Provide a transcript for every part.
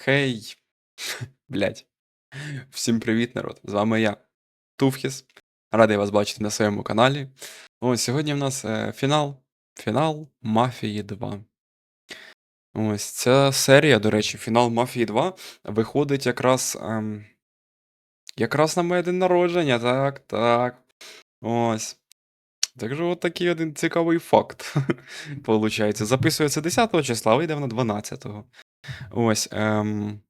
Хей, блядь. Всім привіт, народ! З вами я, Туфхіс. Радий вас бачити на своєму каналі. Ось сьогодні в нас е, фінал. Фінал Мафії 2. Ось ця серія, до речі, фінал Мафії 2 виходить якраз. Ем, якраз на моє день народження, так, так. Ось. Так що от такий один цікавий факт. Получається. Записується 10 числа, вийде на 12-го. Ось. Ем...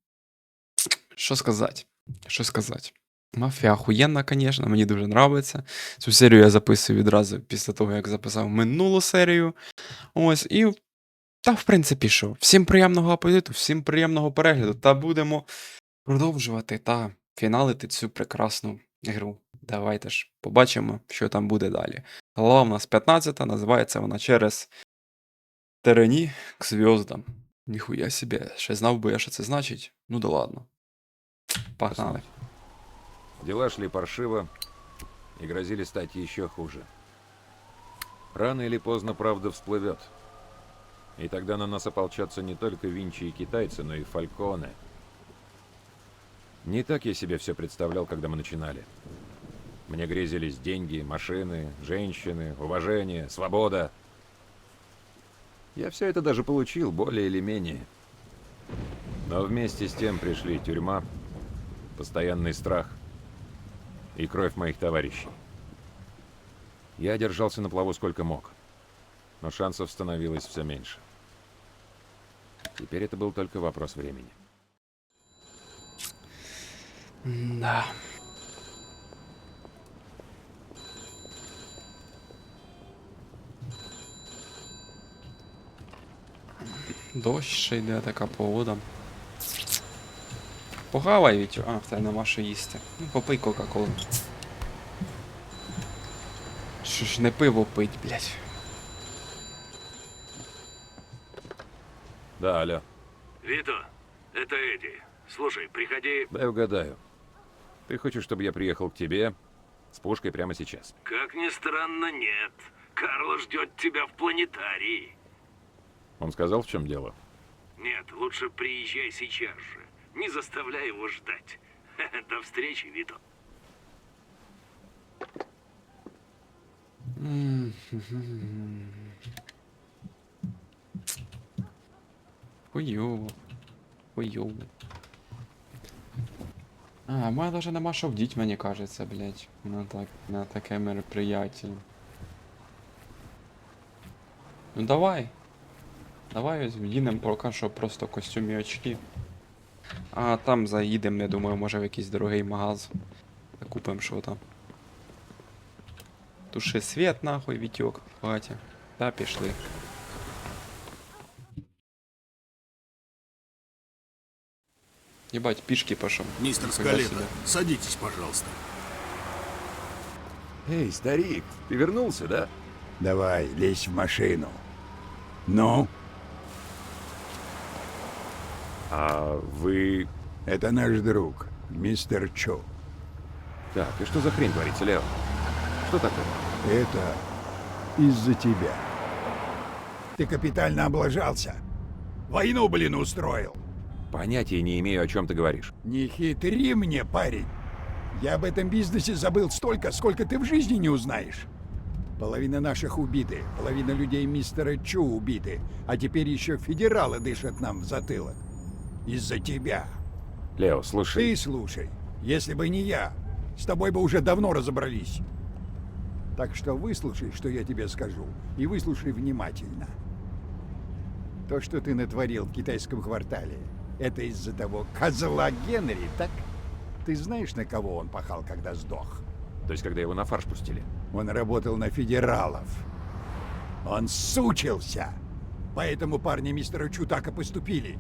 Що сказати? Що сказати? Мафія охуєнна, звісно, мені дуже подобається. Цю серію я записую відразу після того, як записав минулу серію. Ось, і. Та, в принципі, що. Всім приємного апетиту, всім приємного перегляду. Та будемо продовжувати та фіналити цю прекрасну гру. Давайте ж побачимо, що там буде далі. Голова у нас 15, називається вона через терені к зв'яздам. Ніхуя себе, ще знав би я, що це значить. Ну да ладно. Погнали. Дела шли паршиво и грозили стать еще хуже. Рано или поздно правда всплывет. И тогда на нас ополчатся не только Винчи и китайцы, но и Фальконы. Не так я себе все представлял, когда мы начинали. Мне грезились деньги, машины, женщины, уважение, свобода. Я все это даже получил, более или менее. Но вместе с тем пришли тюрьма, постоянный страх и кровь моих товарищей. Я держался на плаву сколько мог, но шансов становилось все меньше. Теперь это был только вопрос времени. Да. Дощ ще йде така погода. Погавай, Вітю. А, в тебе нема що їсти. Ну, попий Кока-Колу. Що ж не пиво пить, блядь. Да, алло. Вито, это Эдди. Слушай, приходи... Дай угадаю. Ты хочешь, чтобы я приехал к тебе с пушкой прямо сейчас? Как ни странно, нет. Карло ждет тебя в планетарии. Он сказал, в чем дело? Нет, лучше приезжай сейчас же. Не заставляй его ждать. До встречи, Вито. Хуйово. Хуйово. А, мене даже нема що вдіть, мені кажеться, блядь. На, так, на таке мероприятие. Ну давай. Давай ось вдінем поки що просто костюм і очки. А там заїдемо, я думаю, може в якийсь дорогий магаз. Купимо що там. Туши свет нахуй, Вітьок, в хаті. Та пішли. Ебать, пішки пошел. Мистер Нифига Скалета, себе. садитесь, пожалуйста. Эй, старик, ты вернулся, да? Давай, лезь в машину. Ну, А вы... это наш друг, мистер Чо. Так, и что за хрень творится, Лео? Что такое? Это из-за тебя. Ты капитально облажался. Войну, блин, устроил. Понятия не имею, о чем ты говоришь. Не хитри мне, парень. Я об этом бизнесе забыл столько, сколько ты в жизни не узнаешь. Половина наших убиты, половина людей мистера Чу убиты, а теперь еще федералы дышат нам в затылок. Из-за тебя. Лео, слушай... Ты слушай, если бы не я, с тобой бы уже давно разобрались. Так что выслушай, что я тебе скажу, и выслушай внимательно. То, что ты натворил в китайском квартале, это из-за того козла Генри, так? Ты знаешь, на кого он пахал, когда сдох? То есть, когда его на фарш пустили? Он работал на федералов. Он сучился. Поэтому парни мистера Чу так и поступили.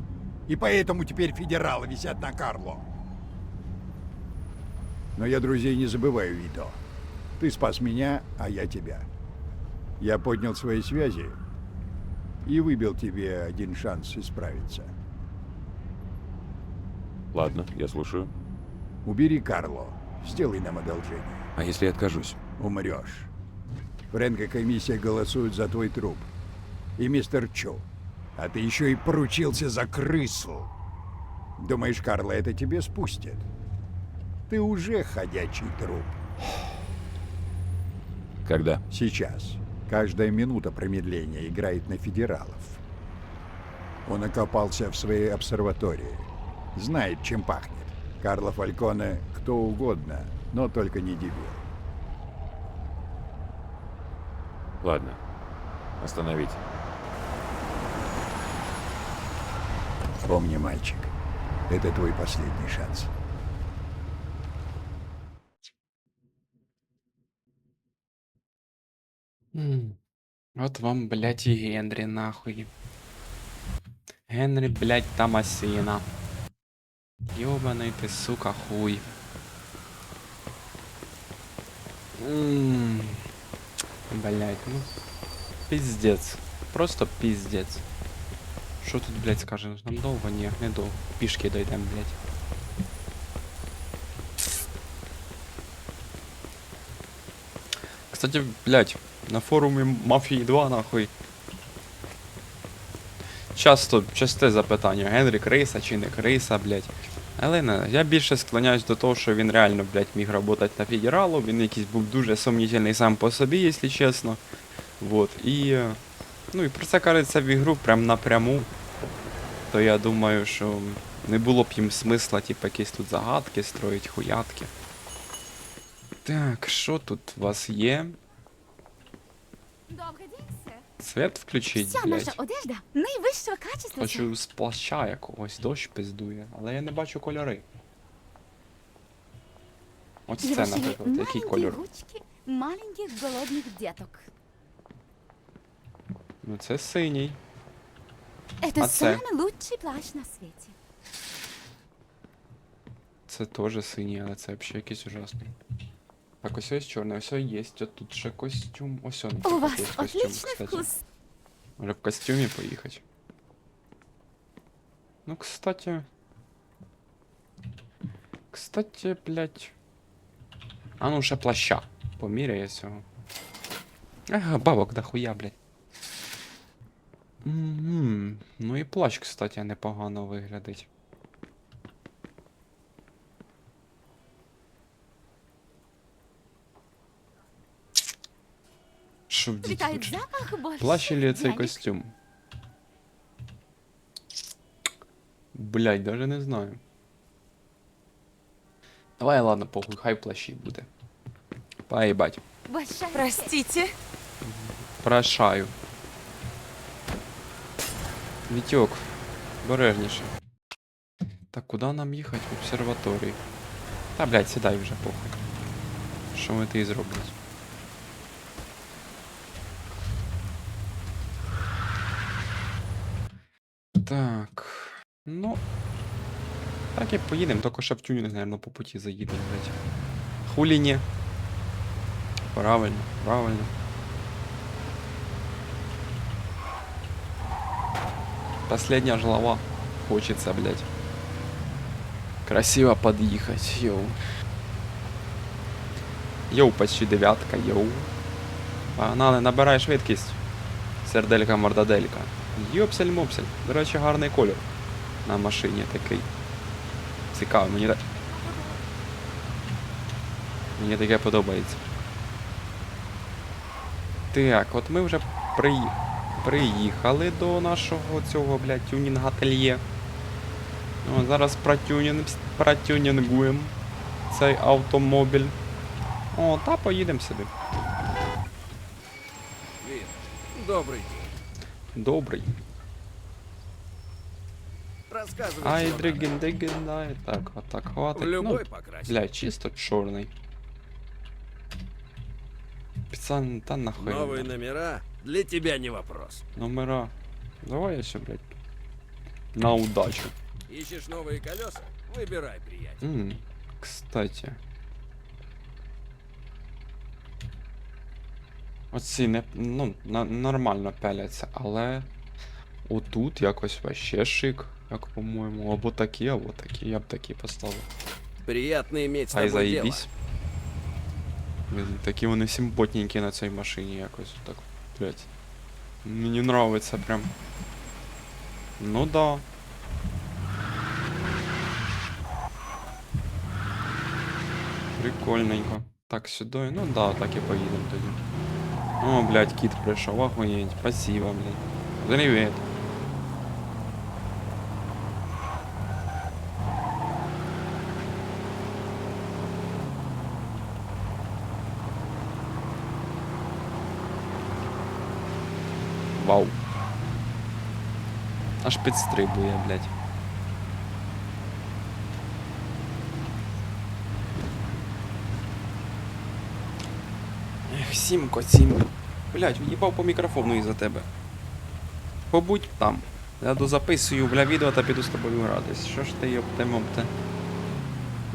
И поэтому теперь федералы висят на Карло. Но я друзей не забываю, Вито. Ты спас меня, а я тебя. Я поднял свои связи и выбил тебе один шанс исправиться. Ладно, я слушаю. Убери Карло. Сделай нам одолжение. А если я откажусь? умрешь. Фрэнк и комиссия голосуют за твой труп. И мистер Чо. А ты еще и поручился за крысу. Думаешь, Карла это тебе спустит? Ты уже ходячий труп. Когда? Сейчас. Каждая минута промедления играет на федералов. Он окопался в своей обсерватории. Знает, чем пахнет. Карло Фальконе кто угодно, но только не дебил. Ладно. Остановите. Помни, мальчик, это твой последний шанс. М, От вам, блядь, і Генрі, нахуй. Генрі, блядь, Томасина. Ёбаный ты, сука, хуй. М, Блядь, ну... Пиздец. Просто пиздец. Що тут, блядь, скажеш? Нам довго? Ні, не довго. Пішки дойдем, блядь. Кстати, блядь, на форумі Мафії 2, нахуй. Часто часте запитання, Генрі Криса чи не Криса, блядь. Але не, я більше склоняюсь до того, що він реально, блядь, міг працювати на федералу, він якийсь був дуже сумнітельний сам по собі, якщо чесно. Вот, і. е, Ну і про це кажеться в ігру прям напряму. То я думаю, що не було б їм смисла, типу, якісь тут загадки строїть, хуятки. Так, що тут у вас є? Свет включить, Вся наша одежда найвищого качества. Хочу з плаща якогось, дощ пиздує, але я не бачу кольори. Ось це, наприклад, який кольор? ручки маленьких голодных деток. Ну це синій. Это А це? самый лучший плащ на свете. Це теж синій, але це взагалі якийсь ужасний. Так, ось ось чорний, ось є, от тут ще костюм. Ось он, У наприклад, вас є костюм, отличный кстати. вкус. Може в костюмі поїхати. Ну, кстати. Кстати, блядь. А ну ще плаща. Поміряє цього. Ага, бабок дохуя, блядь. Угу. Ну і плащ, кстати, непогано виглядить. Що Плащ или цей костюм? Блять, даже не знаю. Давай, ладно, похуй, хай плащі буде. Поїбать. Простите, Прошаю. Вітьок, бережніше. Так, куди нам їхати в обсерваторію? Та, блядь, сідай вже, похуй. Що ми ти і? Так. Ну. Так і поїдемо, тільки ще в тюнінг, наверное, по путі заїдемо, блядь. Хулі ні. Правильно, правильно. Последняя жлова. Хочется, блядь. Красиво подъехать, йоу. Йоу, почти дев'ятка, йоу. Погнали, набирай швидкість. Серделька мордаделька. Йопсель мопсель. До речі, гарний колір на машині такий. Цікавий, мені так. Мені таке подобається. Так, от ми вже при... приїхали до нашого цього, блядь, тюнінг-ательє. О, зараз протюнінг... протюнінгуємо цей автомобіль. О, та поїдемо собі. Добрый. Добрий. Рассказывай. Ай, что надо. дриген, диген, дай. Так, отак В хватить. Ну, любой покрасе. блядь, чисто чорний. Спеціально, та нахуй. Новые номера для тебя не вопрос. Номера. Давай я ще, блядь. На удачу. Ищешь новые колеса? Выбирай, приятель. М, кстати. Оці не, ну, на, нормально пеляться, але отут якось вообще шик, як по-моєму. Або такі, або такі. Я б такі поставив. Приятно иметь с Ай, тобой дело. заїбісь. Блін, Такі вони симпотненькі на цій машині якось так. Блять. Мне не нравится прям. Ну да. Прикольненько. Так, сюда. Ну да, так и поедем туда. О, блядь, кит пришел, охуєть. Спасибо, блядь. Привет. Аж підстрибує, блядь. Ех, сімко, сімко. Блядь, в'їбав по мікрофону із-за тебе. Побудь там. Я дозаписую, бля, відео та піду з тобою гратись. Що ж ти йоптемопте?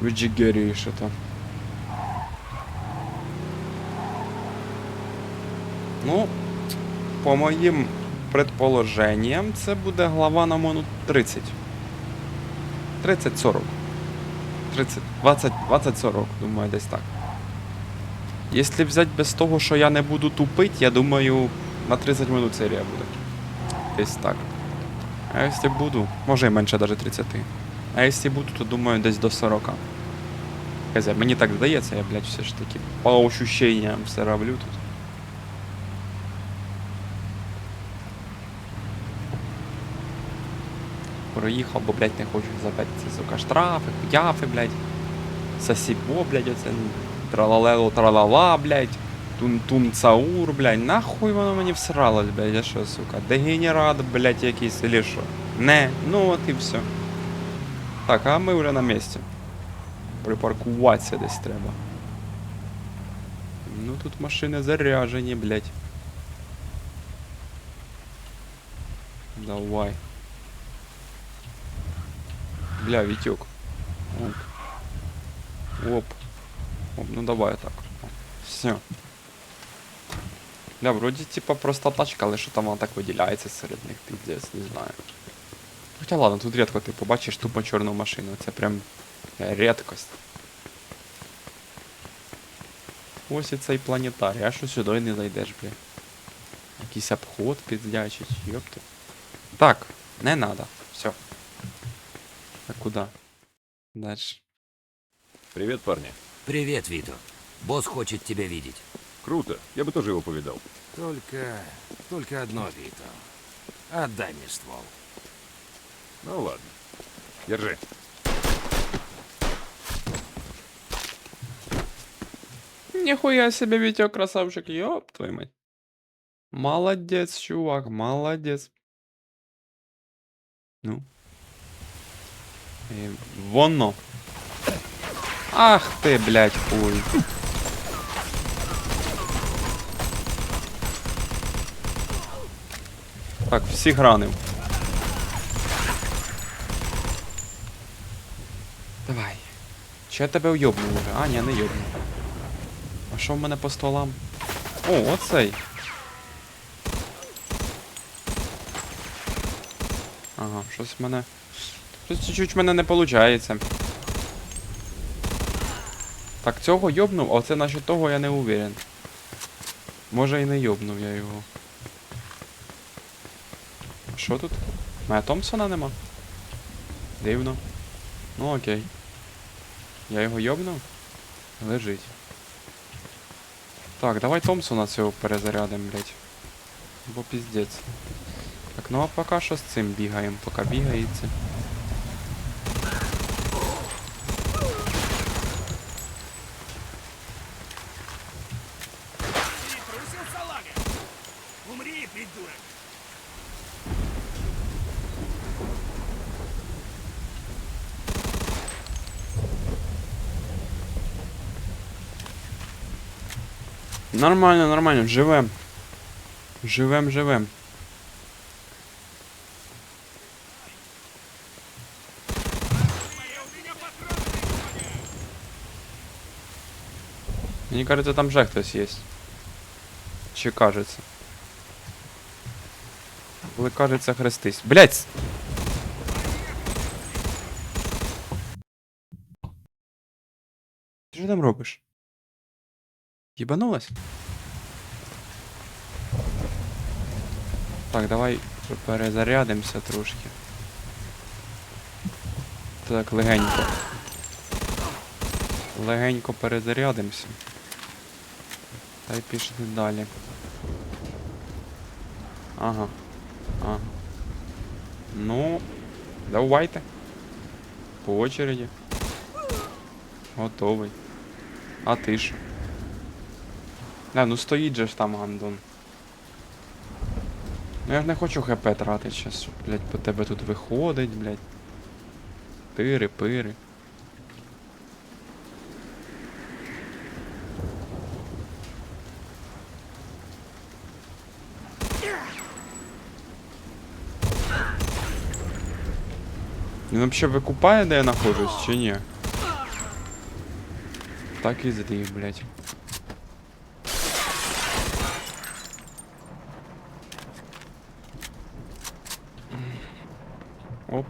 Віджигерюєш ото. Ну, по моїм предположенням, це буде глава на минут 30. 30-40. 20, 20-40, думаю, десь так. Якщо взяти без того, що я не буду тупить, я думаю, на 30 минут серія буде. Десь так. А якщо буду, може і менше навіть 30. А якщо буду, то думаю десь до 40. Хз, мені так здається, я, блядь, все ж таки по ощущениям все роблю тут. Проїхав, бо, блядь, не хочу забити сука, штрафи, хуяфи, блядь. Сосібо, блядь, оце тралалело тралала, блядь. Тун-тун цаур, блядь. Нахуй воно мені всралось, блядь, я що, сука? Дегенерат, блядь, якийсь, или що? Не, ну от і все. Так, а ми вже на місці. Припаркуватися десь треба. Ну тут машини заряжені, блядь. Давай. Бля, Витек. Оп. Оп. Оп, ну давай так. Все. Бля, вроді типа просто тачка, але що там вона так виділяється серед них, піздець, не знаю. Хоча ладно, тут рідко ти побачиш тупо чорну машину, це прям рідкость. Ось і цей планетарій, а що сюди не зайдеш, бля. Якийсь обход піздячий, йопти. Так, не надо. А куда? Дальше. Привет, парни. Привет, Вито. Босс хочет тебя видеть. Круто. Я бы тоже его повидал. Только... только одно, Вито. Отдай мне ствол. Ну ладно. Держи. Нихуя себе, Витя, красавчик, ёб твою мать. Молодец, чувак, молодец. Ну. И воно. Ах ты, блядь, хуй. Так, всіх ранив. Давай. Чи я тебе уйобнув уже? А, ні, не йобнув. А що в мене по стволам? О, оцей. Ага, щось в мене. Щось чуть-чуть в мене не виходить. Так, цього йобнув, а оце насчет того я не уверен. Може і не йобнув я його. Що тут? Моя Томпсона нема? Дивно. Ну окей. Я його йобнув? Лежить. Так, давай Томпсона цього перезарядим, блядь. Бо піздець. Так, ну а поки що з цим бігаємо, поки бігається. Умри, придурок! Нормально, нормально, живем. Живем, живем. Мені кажется, там же хтось є. Чи кажется? Коли кажеться хрестись. Блять! Ти що там робиш? Єбанулась? Так, давай перезарядимося трошки. Так, легенько. легенько перезарядимося. Та й пішли далі. Ага. Ага. Ну, давайте. По очереді. Готовий. А ти ж? Не, ну стоїть же ж там гандон. Ну я ж не хочу хп тратити щас, щоб, блядь, по тебе тут виходить, блядь. Пири, пири. Він взагалі викупає, де я знаходжусь, чи ні? Так і зрів, блядь. Оп.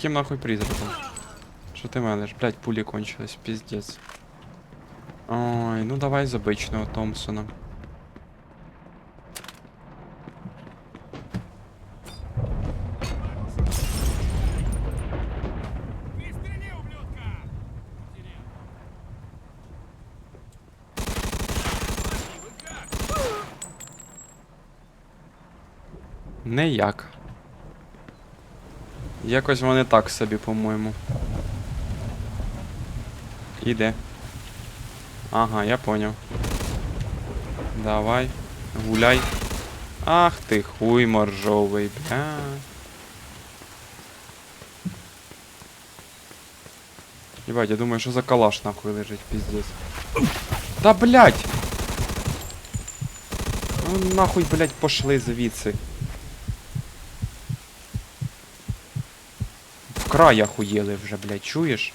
Яким нахуй призраком? Що ти мелиш? Блять, пулі кончились, піздець. Ой, ну давай з обичного Томпсона. Неяк. Якось вони так собі, по-моєму. Іде. Ага, я поняв. Давай. Гуляй. Ах ти хуй моржовий, бля. Ебать, я думаю, що за калаш нахуй лежить, пиздец. Да блять! Ну нахуй, блять, пошли звідси. В край охуєли вже, блять, чуєш?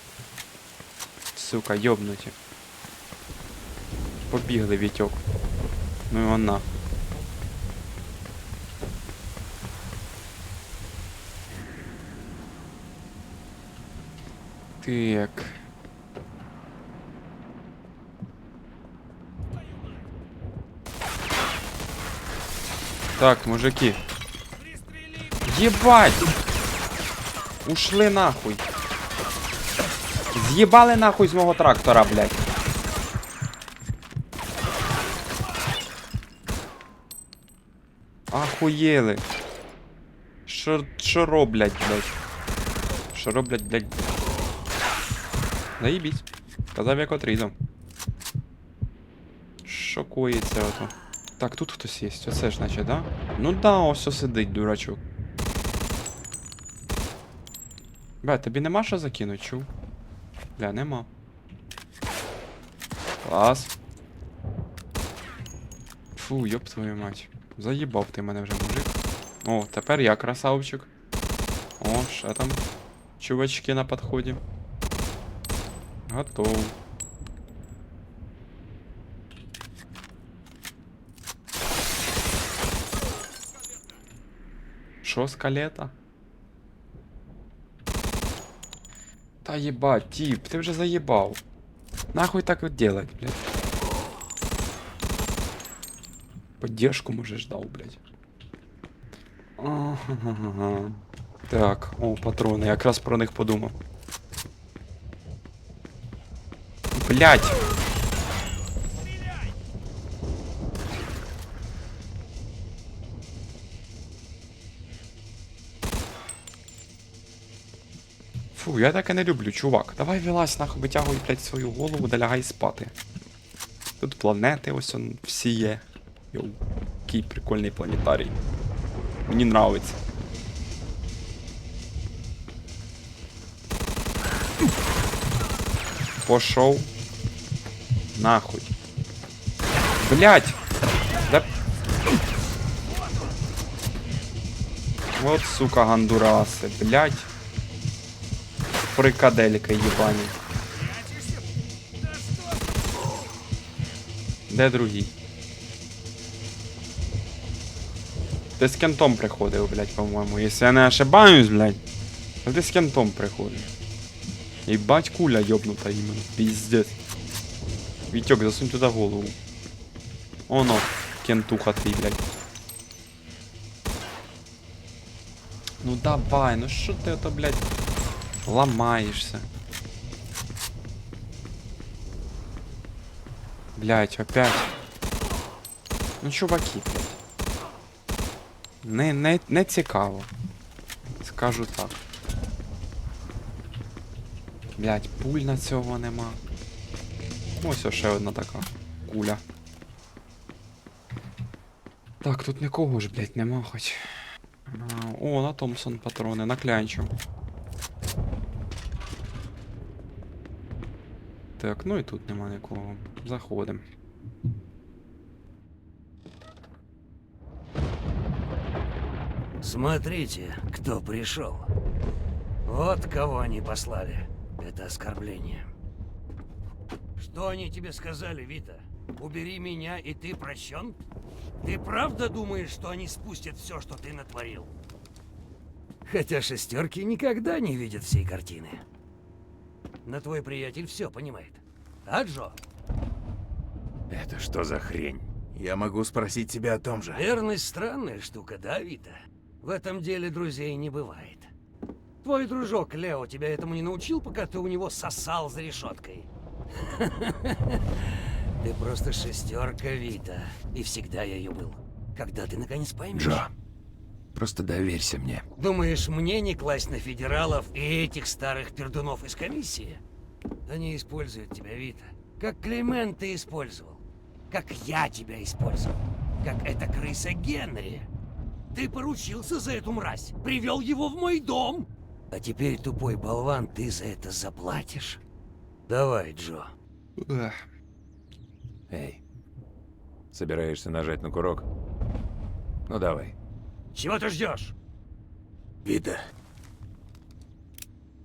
Сука, йобнуті. Побігли Вітьок. Ну і вона. Так. Так, мужики. Ебать! Ушли нахуй. З'їбали нахуй з мого трактора, блядь. Ахуєли. Що, що роблять, блядь? Що роблять, блядь? Заїбісь. Казав як отрізав. Що коїться ото? Так, тут хтось є. Оце ж наче, да? Ну да, ось сидить, дурачок. Бля, тобі нема що закинуть, чув? Бля, нема. Клас. Фу, ёб твою мать. Заїбав ти мене вже, мужик. О, тепер я красавчик. О, ще там. Чувачки на підході. Готов. Що скалета? Та ебать, тип, ты уже заебал. Нахуй так вот делать, блядь. Поддержку, може, ждал, блядь. Так, о, патрони, якраз про них подумав. Блядь! Я таке не люблю, чувак. Давай вилазь нахуй, витягуй, блядь, свою голову да лягай спати. Тут планети ось он всі є. Йоу, який прикольний планетарій. Мені нравиться. Пошов. Нахуй. Блять! Да... Вот, сука, гандурасы, блять. Фрикаделька ебані. Де другий? Ти з кентом приходив, блядь, по-моєму. Якщо я не ошибаюсь, блядь. То ти кентом приходив. Ебать куля ёбнута именно. Пиздец. Витек, засунь туда голову. Оно, кентуха ты, блядь. Ну давай, ну що ти ото, блядь, ламаєшся? Блядь, опять. Ну, чуваки, блядь. Не, не, не цікаво. Скажу так. Блядь, пуль на цього нема. Ось ще одна така куля. Так, тут нікого ж, блядь, нема хоч. О, на Томпсон патрони, на Так, ну і тут нема нікого. Заходимо. Смотрите, кто пришел. Вот кого они послали. Это оскорбление. Что они тебе сказали, Вита? Убери меня, и ты прощен? Ты правда думаешь, что они спустят все, что ты натворил? Хотя шестерки никогда не видят всей картины. Но твой приятель все понимает. А, Джо? Это что за хрень? Я могу спросить тебя о том же. Верность странная штука, да, Вита? В этом деле друзей не бывает. Твой дружок Лео тебя этому не научил, пока ты у него сосал за решеткой. Ты просто шестерка, Вита. И всегда я ее был. Когда ты наконец поймешь? Джо, просто доверься мне. Думаешь, мне не класть на федералов и этих старых пердунов из комиссии? Они используют тебя, Вита. Как Климент ты использовал. Как я тебя использовал. Как эта крыса Генри. Ты поручился за эту мразь. Привел его в мой дом. А теперь, тупой болван, ты за это заплатишь. Давай, Джо. Эй, собираешься нажать на курок? Ну давай. Чего ты ждешь? Вита.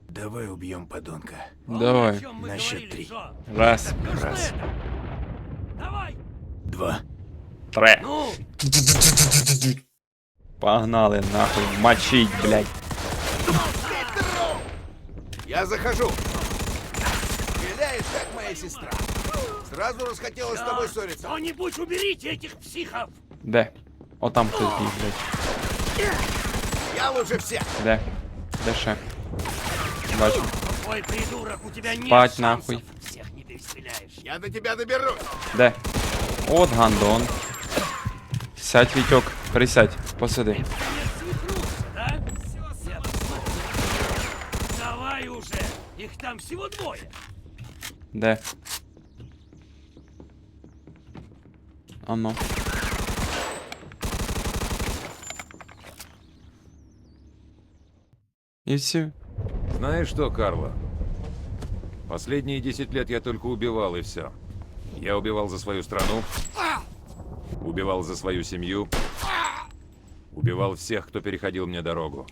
Давай убьем подонка. Давай. О чем мы На счет говорили, три. Джо? Раз. Нужно Раз. это. Давай. Два. Тре. Ну, Погнали нахуй, мочить, блядь. Я захожу. Стреляешь, как моя сестра. Сразу расхотелось с тобой ссориться. кто-нибудь уберите этих психов. Де? О, там хтось біг, блядь. Я лучше всех. Де? Де ще? Бачу. Ой, придурок, у тебя нет Спать шансов. нахуй. Всех не перестреляешь. Я до тебя доберусь. Де? От гандон. Сядь, Вітьок, присядь, посиди. Да? Я посмотрю. Давай уже, их там всего двое. Де? Ано. І все. Знаешь что, Карло? Последние 10 лет я только убивал и все. Я убивал за свою страну, убивал за свою семью, убивал всех, кто переходил мне дорогу.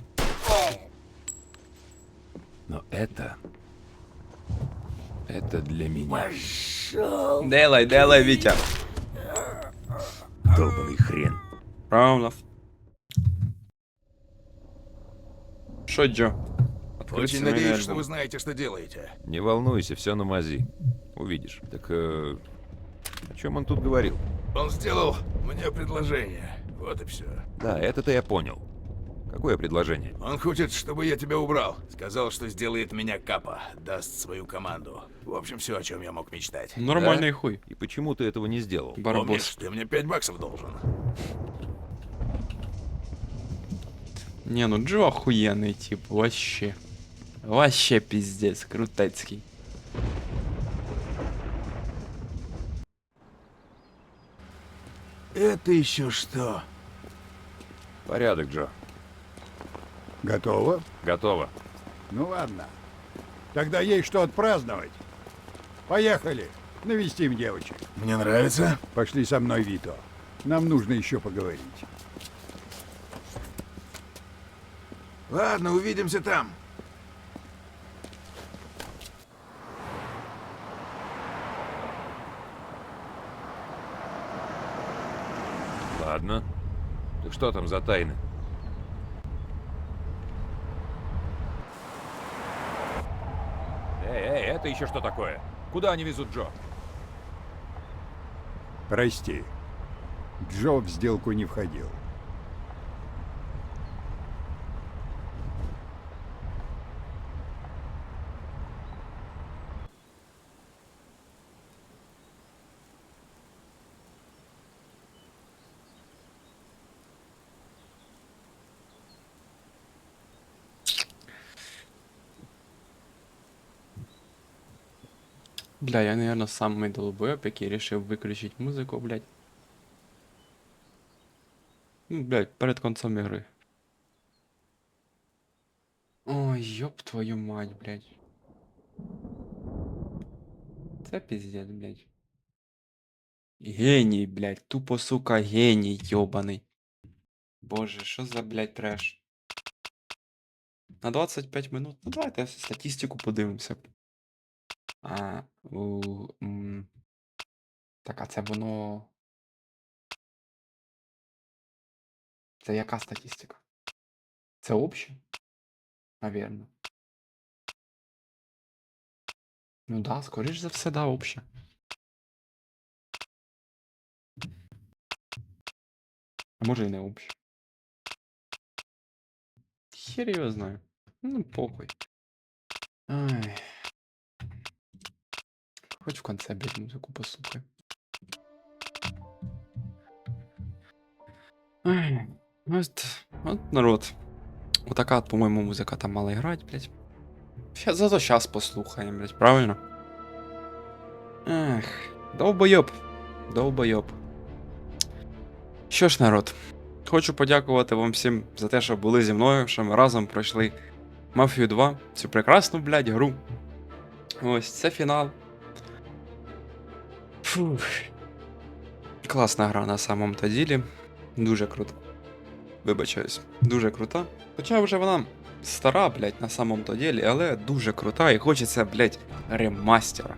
Но это... Это для меня. Делай, делай, Вітя. Долбанный хрен. Правильно. Що, Джо? Очень надеюсь, что вы знаете, что делаете. Не волнуйся, все на мази. Увидишь. Так э, о чем он тут говорил? Он сделал мне предложение. Вот и все. Да, это-то я понял. Какое предложение? Он хочет, чтобы я тебя убрал. Сказал, что сделает меня капа, даст свою команду. В общем, все, о чем я мог мечтать. Нормальний хуй. И почему ты этого не сделал? Помнишь, Барбос. ты мне 5 баксов должен. Не, ну Джо охуенный тип, вообще. Вообще пиздец, крутецкий. Это еще что? Порядок, Джо. Готово? Готово. Ну ладно. Тогда есть что отпраздновать. Поехали. Навестим девочек. Мне нравится. Пошли со мной, Вито. Нам нужно еще поговорить. Ладно, увидимся там. Ладно. Так что там за тайны? Эй, эй, это еще что такое? Куда они везут Джо? Прости. Джо в сделку не входил. Бля, я, наверное, самый долбоеб, який рішив виключити музику, блядь. Ну, блядь, перед концом ігри. Ой, ёб твою мать, блядь. Це пиздец, блядь. Геній, блядь, тупо, сука, геній, йобаний. Боже, що за, блядь, треш? На 25 минут. Ну давайте статистику подивимося. А, у, м, так, а це воно. Це яка статистика? Це обще? Навірно. Ну да, скоріш за все, да, обще. А може і не обще. Хер його знаю. Ну, похуй. Ай. Хоть в конце, блядь, музыку послухай. Ай, от, от народ. Отака, от, по-моєму, музика там мала грати, блядь. Ща, зато щас послухаємо, блядь, правильно? Ех, довбойоб. Довбойоб. Що ж, народ, хочу подякувати вам всім за те, що були зі мною, що ми разом пройшли Мафію 2, цю прекрасну, блядь, гру. Ось, це фінал. Фух. Класна гра на самом то ділі. Дуже крута. Вибачаюсь, дуже крута. Хоча вже вона стара, блядь, на самом то ділі, але дуже крута і хочеться, блядь, ремастера.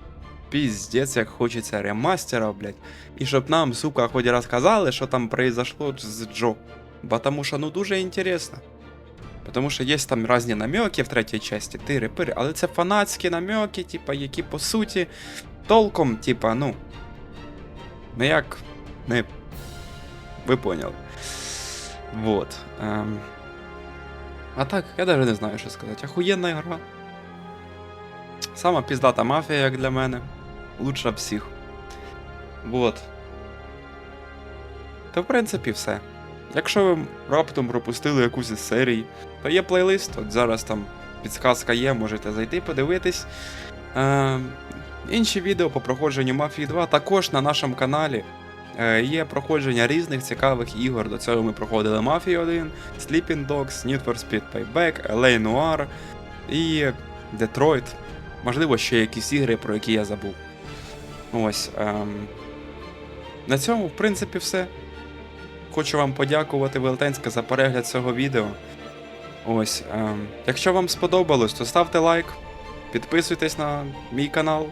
Піздець, як хочеться ремастера, блядь. І щоб нам, сука, хоч розказали, що там произошло з Джо. Потому що, ну, дуже інтересно. Потому що є там різні намеки в третій часті, тири-пири, але це фанатські намеки, типа, які по суті толком, типа, ну. Ну як. Не. Ви поняли. Вот. Ем. А так, я даже не знаю, що сказати. Охуєнна гра. Сама піздата мафія, як для мене. Лучша всіх. Вот. Та в принципі все. Якщо ви раптом пропустили якусь із серій, то є плейлист, от зараз там підсказка є, можете зайти подивитись. Е, інші відео по проходженню Mafia 2 також на нашому каналі. Е, є проходження різних цікавих ігор. До цього ми проходили Mafia 1, Sleeping Dogs, Need for Speed Payback, LA Noir і Detroit. Можливо, ще якісь ігри, про які я забув. Ось. Ем... На цьому, в принципі, все. Хочу вам подякувати велетенське за перегляд цього відео. Ось. Ем... Якщо вам сподобалось, то ставте лайк, підписуйтесь на мій канал.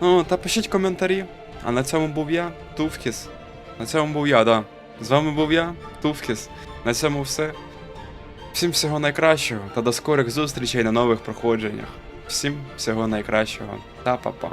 Ну, та пишіть коментарі. А на цьому був я, Туфкіс. На цьому був я, да. З вами був я, Туфкіс. На цьому все. Всім всього найкращого та до скорих зустрічей на нових проходженнях. Всім всього найкращого та па-па.